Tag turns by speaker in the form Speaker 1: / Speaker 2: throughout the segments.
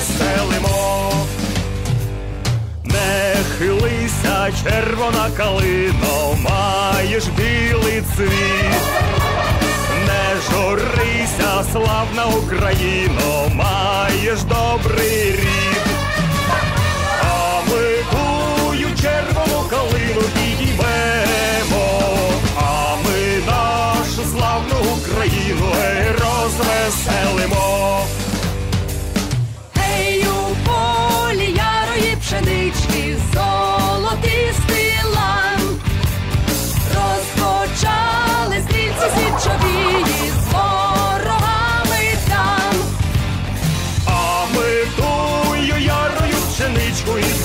Speaker 1: стелимо, не хилися, червона калино, маєш білий цвіт, не журися, славна Україно, маєш добрий рід, а ми тую червону калину підіймемо, а ми нашу славну Україну розвеселимо. scream.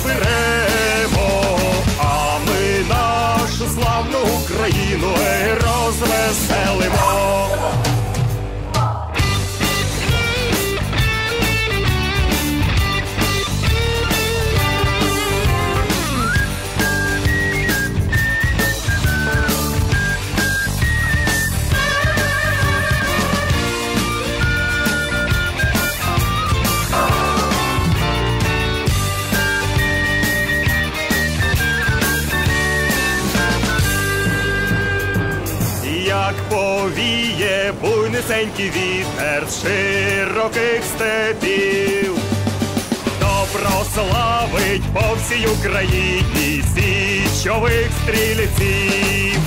Speaker 1: Як повіє буйнисенький вітер з широких степів, то прославить по всій Україні січових стрільців,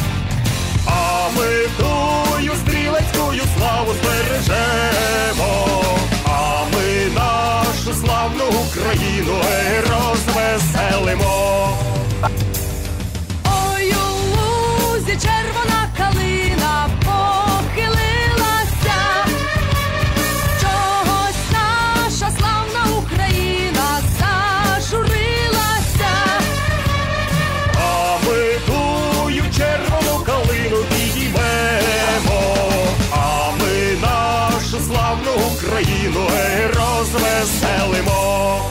Speaker 1: а ми тую стрілецькую славу збережемо, а ми нашу славну Україну розвеселимо. Україну розвеселимо.